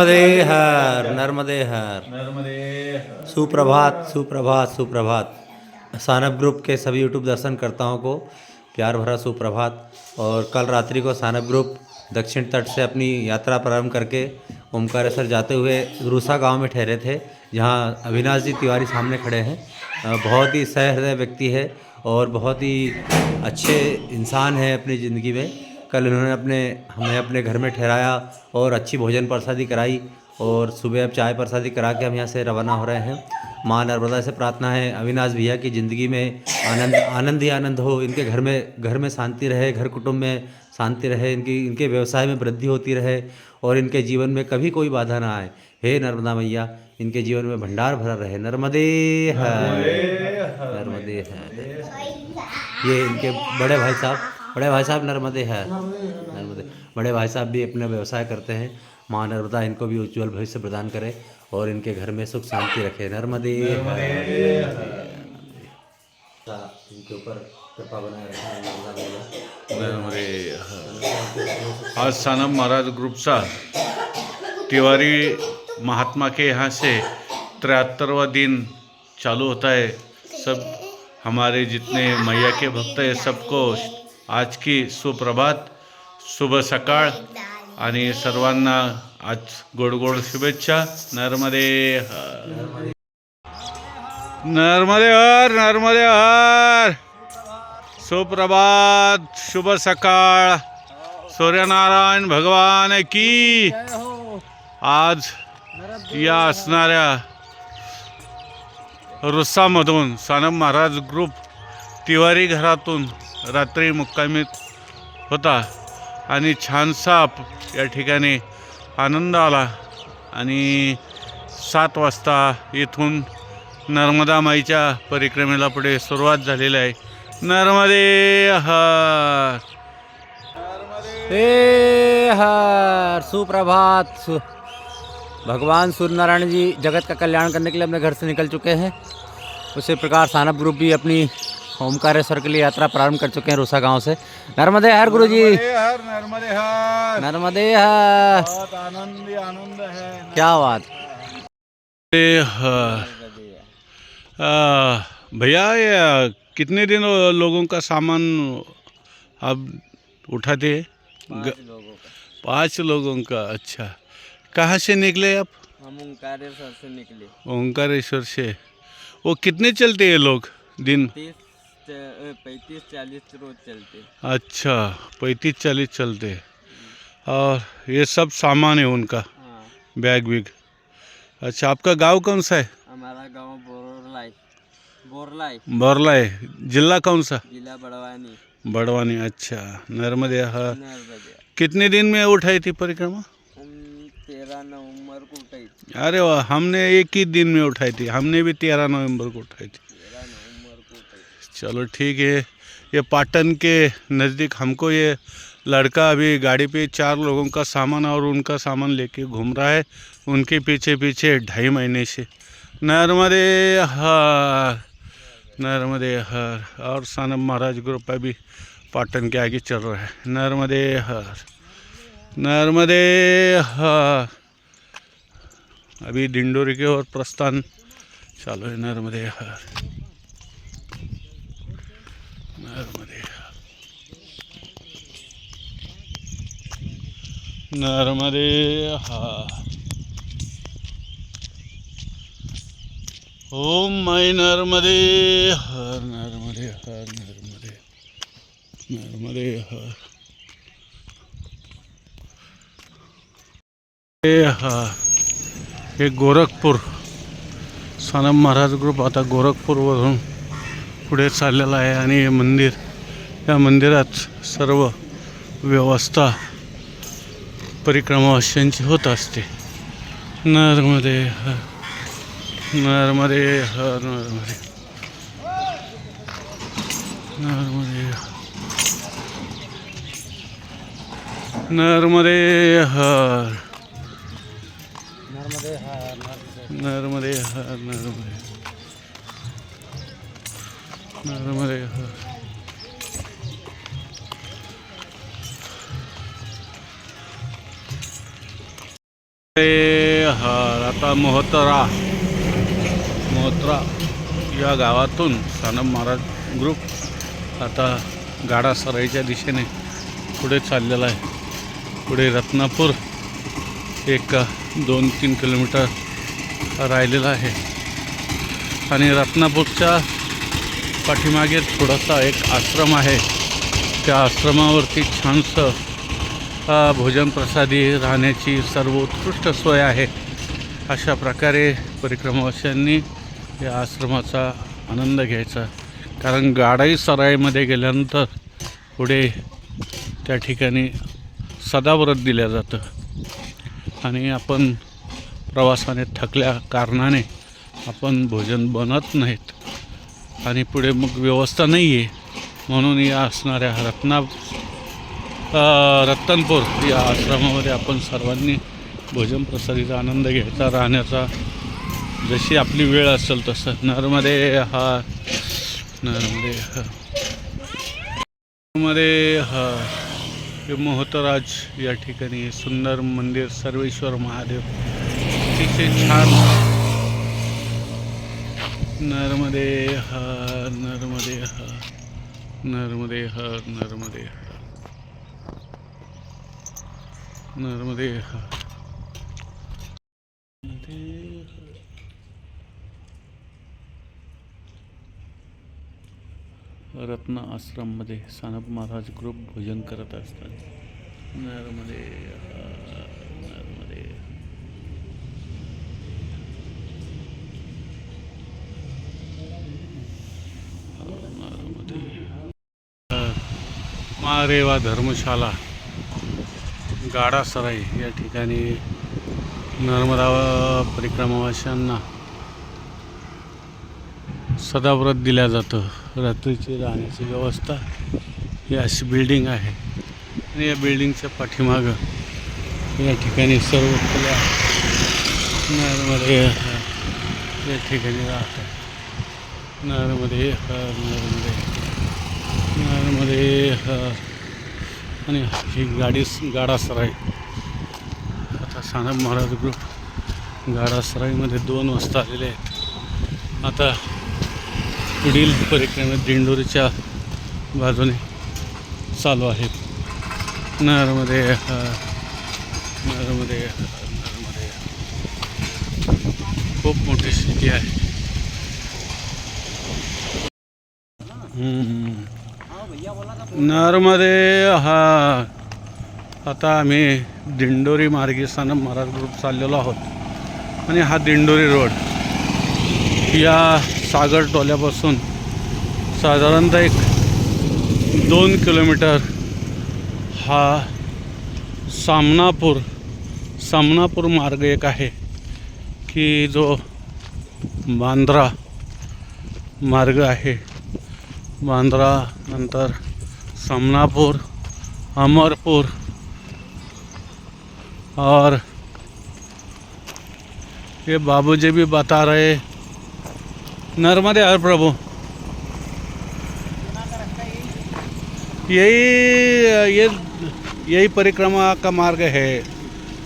नर्मदे हर नर्मदे हर नर्मदे सुप्रभात सुप्रभात सुप्रभात। सानप ग्रुप के सभी यूट्यूब दर्शन करताओं को प्यार भरा सुप्रभात। और कल रात्रि को सानप ग्रुप दक्षिण तट से अपनी यात्रा प्रारंभ करके ओमकारेश्वर जाते हुए रूसा गाँव में ठहरे थे जहाँ अविनाश जी तिवारी सामने खड़े हैं। बहुत ही सहृदय व्यक्ति है और बहुत ही अच्छे इंसान हैं अपनी ज़िंदगी में। कल इन्होंने अपने हमें अपने घर में ठहराया और अच्छी भोजन प्रसादी कराई और सुबह अब चाय प्रसादी करा के हम यहाँ से रवाना हो रहे हैं। माँ नर्मदा से प्रार्थना है अविनाश भैया की ज़िंदगी में आनंद आनंद ही आनंद हो। इनके घर में घर में शांति रहे घर कुटुंब में शांति रहे इनकी इनके व्यवसाय में वृद्धि होती रहे और इनके जीवन में कभी कोई बाधा ना आए। हे नर्मदा मैया इनके जीवन में भंडार भरा रहे। नर्मदे हर नर्मदे हर ये इनके बड़े भाई साहब बड़े भाई साहब नर्मदे है। नर्मदे। बड़े भाई साहब भी अपना व्यवसाय करते हैं। माँ नर्मदा इनको भी उज्ज्वल भविष्य प्रदान करे और इनके घर में सुख शांति रखे। नर्मदे इनके ऊपर कृपा बनाए आज सानम महाराज ग्रुप सा तिवारी महात्मा के यहाँ से तिहत्तरवा दिन चालू होता है। सब हमारे जितने मैया के भक्त हैं सबको आज की सुप्रभात शुभ सकाळ आणि सर्वांना आज गोड गोड शुभेच्छा. नर्मदे हर. नर्मदे हर नर्मदे हर. सुप्रभात शुभ सकाळ. सूर्यनारायण भगवान की. आज या असणाऱ्या रुसामधून सानम महाराज ग्रुप तिवारी घरातून रात्री मुक्कामीत होता आणि छानसा या ठिकाणी आनंद आला. आणि सात वाजता येथून नर्मदा माईच्या परिक्रमेला पुढे सुरुवात झालेली आहे. नर्मदे हर. हे हर. सुप्रभात. सु भगवान सूर्यनारायण जी जगत का कल्याण करने के लिए अपने घर से निकल चुके हैं। उसी प्रकार सानप ग्रुप भी अपनी ओमकारेश्वर के लिए यात्रा प्रारंभ कर चुके हैं रूसा गाँव से। नर्मदे हर गुरु जी हर नर्मदे हर। नर्मदे हर बहुत आनंद आनंद है। क्या बात। भैया ये कितने दिन लोगों का सामान आप उठाते हैं ग- लोगों का। पाँच लोगों का अच्छा। कहाँ से निकले आप? हम ओमकारेश्वर से निकले। ओंकारेश्वर से। वो कितने चलते हैं लोग दिन? तीस पैंतीस चालीस रोज चलते। अच्छा पैंतीस चालीस चलते। और ये सब सामान है उनका? हाँ। बैग विग। अच्छा आपका गाँव कौन सा है? हमारा गाँव बोरलाई। बोरलाई। बोरला है जिला कौन सा? जिला बड़वानी। बड़वानी अच्छा। नर्मदे हाँ। कितने दिन में उठाई थी परिक्रमा? तेरह नवंबर को उठाई थी। अरे वाह हमने एक ही दिन में उठाई थी। हमने भी तेरह नवंबर को उठाई थी तेरह नवंबर को उठाई थी चलो ठीक है, ये पाटन के नज़दीक हमको ये लड़का अभी गाड़ी पे चार लोगों का सामान और उनका सामान लेके घूम रहा है, उनके पीछे पीछे ढाई महीने से। नर्मदे हर नर्मदे हर, और सानम महाराज ग्रुप अभी पाटन के आगे चल रहा है। नर्मदे हर नर्मदे हर। अभी डिंडोरी के और प्रस्थान, चालू है नर्मदे हर। नर्मदे नर्मदे ओम माई नर्मदे हर नर्मदे हर नर्मदे नर्मदे हर. हे. हे गोरखपूर. सानम महाराज ग्रुप आता गोरखपूरवरून पुढे चाललेलं आहे आणि हे मंदिर या मंदिरात सर्व व्यवस्था परिक्रमावास्यांची होत असते. नर्मदे हर नर्मदे हर नर्मदे नर्मदे नर्मदे हर नर्मदे हर नर्मदे हर नर्मदे नर्मदे हा, आता मोहतरा. मोहतरा या गावातून सानम महाराज ग्रुप आता गाडा सराईच्या दिशेने पुढे चाललेला आहे. पुढे रत्नापूर एक दोन तीन किलोमीटर राहिलेला आहे. आणि रत्नापूरच्या पाठीमागे थोडासा एक आश्रम आहे. त्या आश्रमावरती छानसं भोजन प्रसादी राहण्याची सर्वोत्कृष्ट सोय आहे. अशा प्रकारे परिक्रमावाशांनी या आश्रमाचा आनंद घ्यायचा. कारण गाडाई सराईमध्ये गेल्यानंतर पुढे त्या ठिकाणी सदाव्रत दिलं जातं. आणि आपण प्रवासाने थकल्या कारणाने आपण भोजन बनत नाहीत. आणि पुढे मग व्यवस्था नाही आहे म्हणून या असणाऱ्या रत्ना रत्तनपूर या आश्रमामध्ये आपण सर्वांनी भोजन प्रसारीचा आनंद घ्यायचा राहण्याचा. जशी आपली वेळ असेल तसं. नरमध्ये हा नरमध्ये हा मध्ये हा हे मोहतराज या ठिकाणी सुंदर मंदिर सर्वेश्वर महादेव. अतिशय छान. नर्मदे हर नर्मदे हर नर्मदे हर नर्मदे हर नर्मदे हर। रत्न आश्रममध्ये सानप महाराज ग्रुप भोजन करत असतात. नर्मदे हर नर्मदे हा, नर्मदे हा. मारेवा धर्मशाला गाडा सराई या ठिकाणी नर्मदा परिक्रमावाशांना सदाव्रत दिल्या जातं. रात्रीची राहण्याची व्यवस्था ही अशी बिल्डिंग आहे. आणि या बिल्डिंगच्या पाठीमागं या ठिकाणी सर्व खुल्या नरमध्ये या ठिकाणी राहतात. नरमध्ये नर्मदे हर आणि ही गाडी गाडासराई. आता सानप महाराज ग्रुप गाडा सराईमध्ये दोन वाजता आलेले आहेत. आता पुढील परिक्रमे दिंडोरीच्या बाजूने चालू आहेत. नरमध्ये नरमध्ये नरमध्ये खूप मोठी सिटी आहे. नर्मदे नरमध्ये हा. आता आम्ही दिंडोरी मार्गे महाराज ग्रुप चाललेलो आहोत. आणि हा दिंडोरी रोड या सागर टोल्यापासून साधारणतः एक दोन किलोमीटर हा सामनापूर सामनापूर मार्ग एक आहे की जो बांद्रा मार्ग आहे. बांद्रा नंतर समनापुर, अमरपुर और ये बाबूजी भी बता रहे नर्मदे हर प्रभु। यही, ये, यही परिक्रमा का मार्ग है।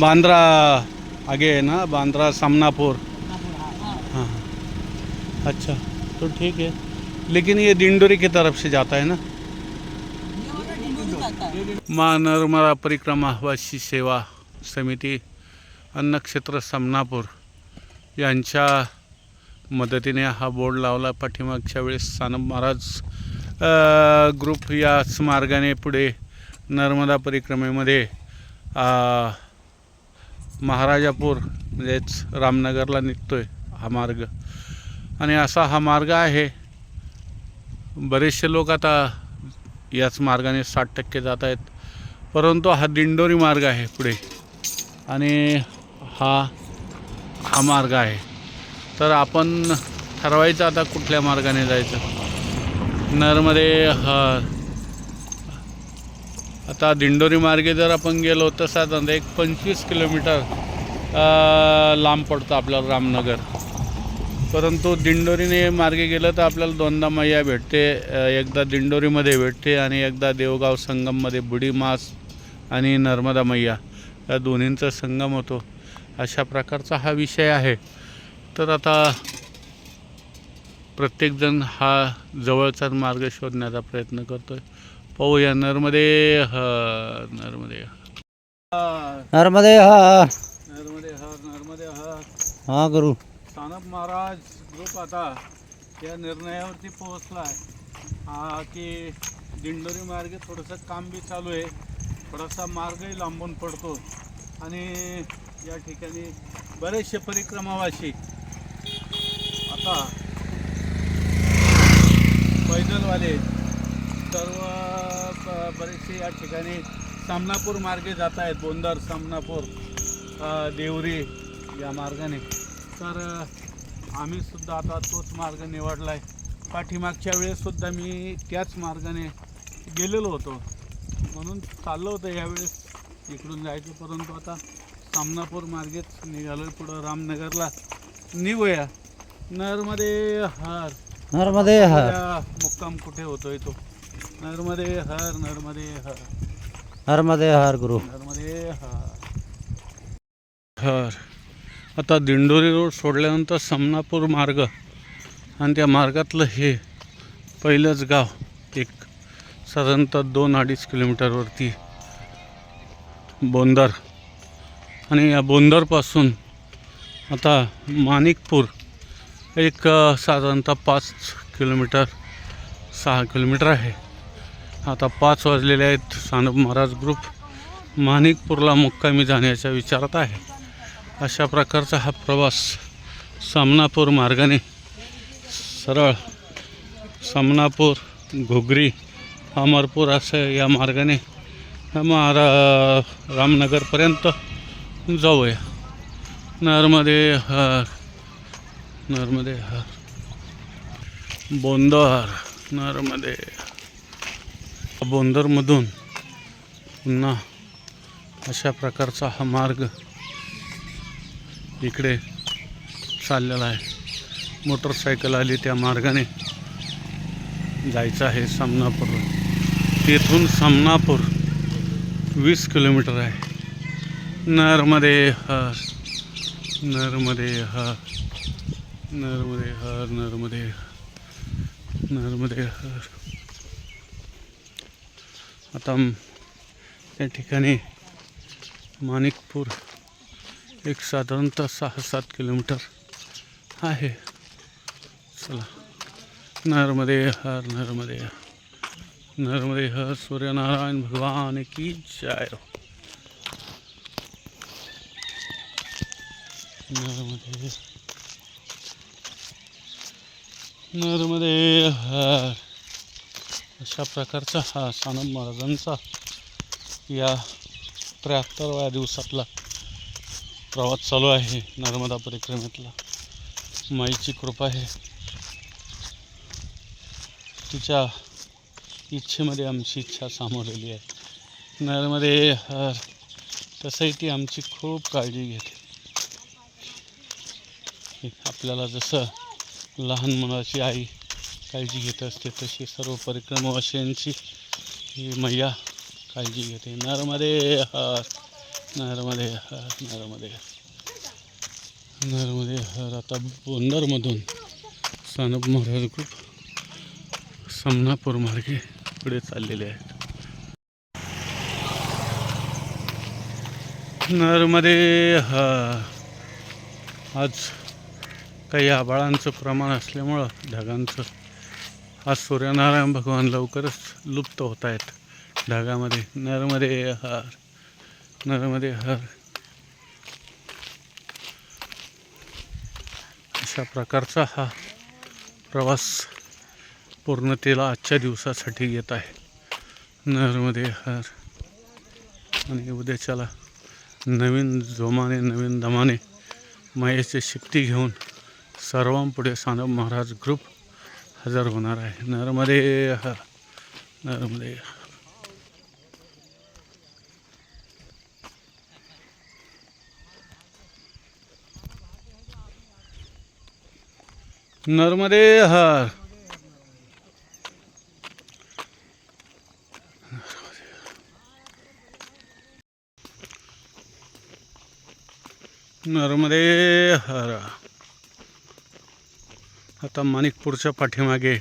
बांद्रा आगे है ना, बांद्रा समनापुर। हाँ। अच्छा तो ठीक है। लेकिन ये डिंडोरी की तरफ़ से जाता है ना? मा नर्मदा परिक्रमा वाशी सेवा समिती अन्नक्षेत्र समनापूर यांच्या मदतीने हा बोर्ड लावला. पाठीमागच्या वेळेस सानप महाराज ग्रुप याच मार्गाने पुढे नर्मदा परिक्रमेमध्ये महाराजापूर म्हणजेच रामनगरला निघतो आहे हा मार्ग. आणि असा हा मार्ग आहे. बरेचसे लोक आता याच मार्गाने साठ टक्के जात आहेत. परंतु हा दिंडोरी मार्ग आहे पुढे. आणि हा हा मार्ग आहे. तर आपण ठरवायचं आता कुठल्या मार्गाने जायचं. नरमध्ये आता दिंडोरी मार्गे जर आपण गेलो तर साधारणतः एक पंचवीस किलोमीटर लांब पडतं आपल्याला रामनगर. परंतु दिंडोरीने मार्गे गेलं तर आपल्याला दोनदा मैया भेटते एकदा दिंडोरीमध्ये भेटते आणि एकदा देवगाव संगममध्ये बुडी मास आणि नर्मदा मैया या दोन्हींचा संगम होतो. अशा प्रकारचा हा विषय आहे. तर आता प्रत्येकजण हा जवळचाच मार्ग शोधण्याचा प्रयत्न करतोय. पाहूया नर्मदे हर नर्मदे नर्मदे हर नर्मदे हर नर्मदे हर हाँ गुरु. सानप महाराज ग्रुप आता या निर्णयावरती पोहोचला आहे की दिंडोरी मार्गे थोडंसं काम बी चालू आहे. थोडासा मार्गही लांबून पडतो. आणि या ठिकाणी बरेचसे परिक्रमावाशी आता पैदलवाले सर्व बरेचसे या ठिकाणी सामनापूर मार्गे जात आहेत बोंदर सामनापूर देवरी या मार्गाने. तर अ, आम्ही सुद्धा आता तोच मार्ग निवडला आहे पाठीमागच्या वेळेससुद्धा मी त्याच मार्गाने गेलेलो होतो. म्हणून चाललं होतं यावेळेस इकडून जायचं परंतु आता सामनापूर मार्गेच निघालो पुढं रामनगरला निघूया. नरमध्ये हर. नर्मदे हर. मुक्काम कुठे होतोय तो? नर्मदे हर नर्मदे हर. नर्मदे हर गुरु. नर्मदे हर. हर. आता दिंडोरी रोड सोडल्यानंतर समनापूर मार्ग आणि त्या मार्गातलं हे पहिलंच गाव एक साधारणतः दोन अडीच किलोमीटरवरती बोंदर. आणि या बोंदरपासून आता माणिकपूर एक साधारणतः पाच किलोमीटर सहा किलोमीटर आहे. आता पाच वाजलेले आहेत. सानप महाराज ग्रुप माणिकपूरला मुक्कामी जाण्याच्या विचारात आहे. अशा प्रकारचा हा प्रवास सामनापूर मार्गाने सरळ सामनापूर घुगरी अमरपूर असं या मार्गाने महारा रामनगरपर्यंत जाऊया. नर्मदे हर नर्मदे हर. बोंदर नर्मदे. बोंदरमधून पुन्हा अशा प्रकारचा हा मार्ग इकडे चाललेला आहे. मोटरसायकल आली त्या मार्गाने. जायचं आहे सामनापूर तिथून सामनापूर वीस किलोमीटर आहे. नर्मदे हर नर्मदे हर नर्मदे हर नर्मदे नर्मदे हर. आता त्या या ठिकाणी माणिकपूर एक साधारणतः सहा सात किलोमीटर आहे. चला. नर्मदे हर नर्मदे हर. नर्मदे हर सूर्यनारायण भगवान की जय. नर्मदे नर्मदे हर. अशा प्रकारचा हा सानंद महाराजांचा या त्र्याहत्तरव्या दिवसातला प्रवास चालू आहे नर्मदा परिक्रमेतला. माईची कृपा आहे. तिच्या इच्छेमध्ये आमची इच्छा सामावलेली आहे. नर्मदे हर तसंही ती आमची खूप काळजी घेते. आपल्याला जसं लहान मुलाची आई काळजी घेत असते तशी सर्व परिक्रमावासियांची ही मैया काळजी घेते. नर्मदे हर नर्मदे नहरमध्ये. नर्मदे हर नर्मदे आता बोंदरमधून सानप महाराज खूप समनापूर मार्गे पुढे चाललेले आहेत. नर्मदे हा आज काही आबाळांचं प्रमाण असल्यामुळं ढगांचं. आज सूर्यनारायण भगवान लवकरच लुप्त होत आहेत ढगामध्ये. नर्मदे हा नर्मदे हर अशा प्रकारचा हा प्रवास पूर्णतेला आजच्या दिवसासाठी येत आहे नर्मदे हर आणि उद्याच्याला नवीन जोमाने नवीन दमाने मायेची शक्ती घेऊन सर्वांपुढे सानप महाराज ग्रुप हजर होणार आहे नर्मदे हर नर्मदे हर. नर्मदे हर। नर्मदे हर। आता माणिकपूरच्या पाठीमागे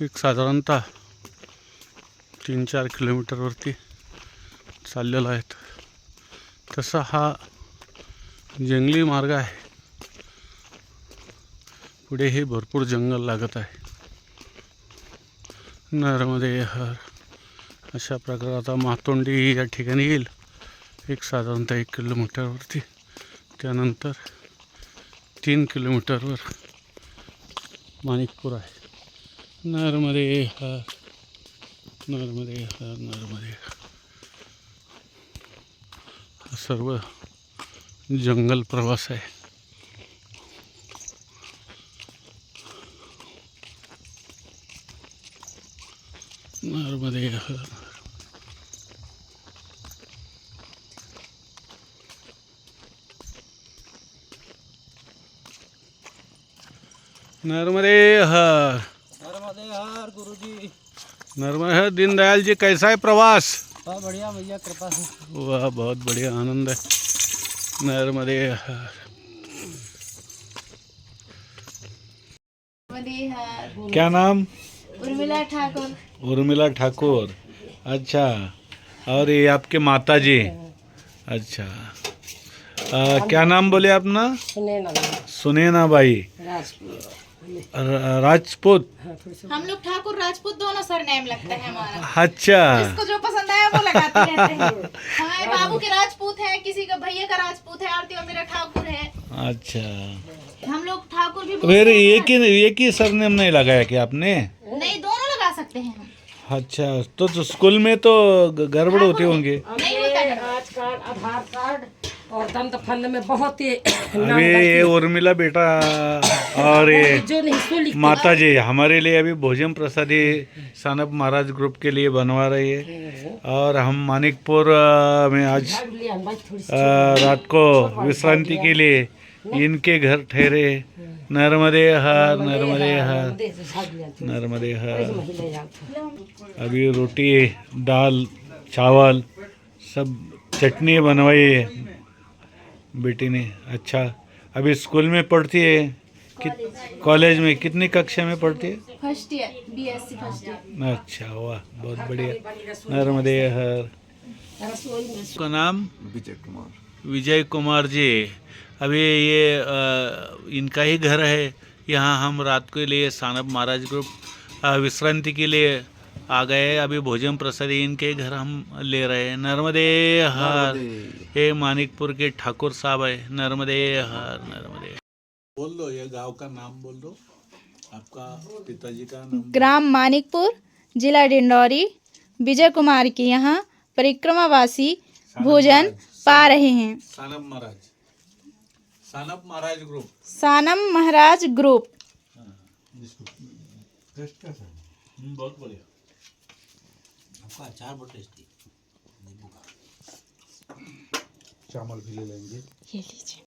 एक साधारणतः तीन चार किलोमीटरवरती चाललेला आहेत. तसा हा जंगली मार्ग आहे. पुढे हे भरपूर जंगल लागत आहे. नर्मदे हर अशा प्रकारे आता मातोंडी या ठिकाणी येईल. एक साधारणतः एक किलोमीटरवरती त्यानंतर तीन किलोमीटरवर माणिकपूर आहे. नर्मदे हर नर्मदे हर नर्मदे हर हा सर्व जंगल प्रवास आहे. नर्मदे हर नर्मदे हर नर्मदे हर गुरु जी नर्मदे हर दीनदयाल जी कैसा है प्रवास? बहुत बढ़िया भैया कृपा से। वाह बहुत बढ़िया आनंद है। नर्मदे हर नर्मदे क्या नाम? उर्मिला ठाकुर। उर्मिला ठाकुर। अच्छा। और ये आपके माता जी अच्छा। आ, क्या नाम बोले अपना? सुनैना र- राजपूत। हम लोग ठाकुर राजपूत दोनों सर नेम लगता है हमारा। अच्छा। जिसको जो पसंद आया वो लगाते रहते हैं। हमारे बाबू के राजपूत है किसी का भैया का राजपूत है आरती और मेरा ठाकुर है। अच्छा। हम लोग ठाकुर भी फिर बोलते हैं। एक ही एक ही सरनेम नहीं लगाया क्या आपने? सकते हैं। हम। अच्छा तो, तो स्कूल में तो गड़बड़ होती होंगे। नहीं आज कार्ड आधार कार्ड और दंत फंड में बहुत ही अभी ये उर्मिला बेटा और ये माता जी हमारे लिए अभी भोजन प्रसादी सानप महाराज ग्रुप के लिए बनवा रही है। और हम मानिकपुर में आज रात को विश्रांति के लिए इनके घर ठहरे। नर्मदे हर नर्मदे हर नर्मदे हर अभी रोटी दाल चावल सब चटनी बनवाई है। बेटी ने अच्छा। अभी स्कूल में पढ़ती है? कि कॉलेज में कितनी कक्षा में पढ़ती है? First year BSc first year. अच्छा वाह बहुत बढ़िया। नर्मदे हर रसोई में का नाम? विजय कुमार। विजय कुमार जी। अभी ये अ, इनका ही घर है। यहाँ हम रात के लिए सानप महाराज ग्रुप विश्रांति के लिए आ गए। अभी भोजन प्रसाद इनके घर हम ले रहे हैं। नर्मदे हर ये मानिकपुर के ठाकुर साहब है। नर्मदे हर नर्मदे। बोल दो ये गाँव का नाम बोल दो। आपका पिताजी का नाम ग्राम मानिकपुर जिला डिंडौरी। विजय कुमार के यहाँ परिक्रमावासी भोजन पा रहे हैं। सानप महाराज। सानप महाराज ग्रुप सानम महाराज ग्रुप बहुत बढ़िया। आपका अचार बहुत टेस्टी। चावल भी ले लेंगे। ये लीजिए।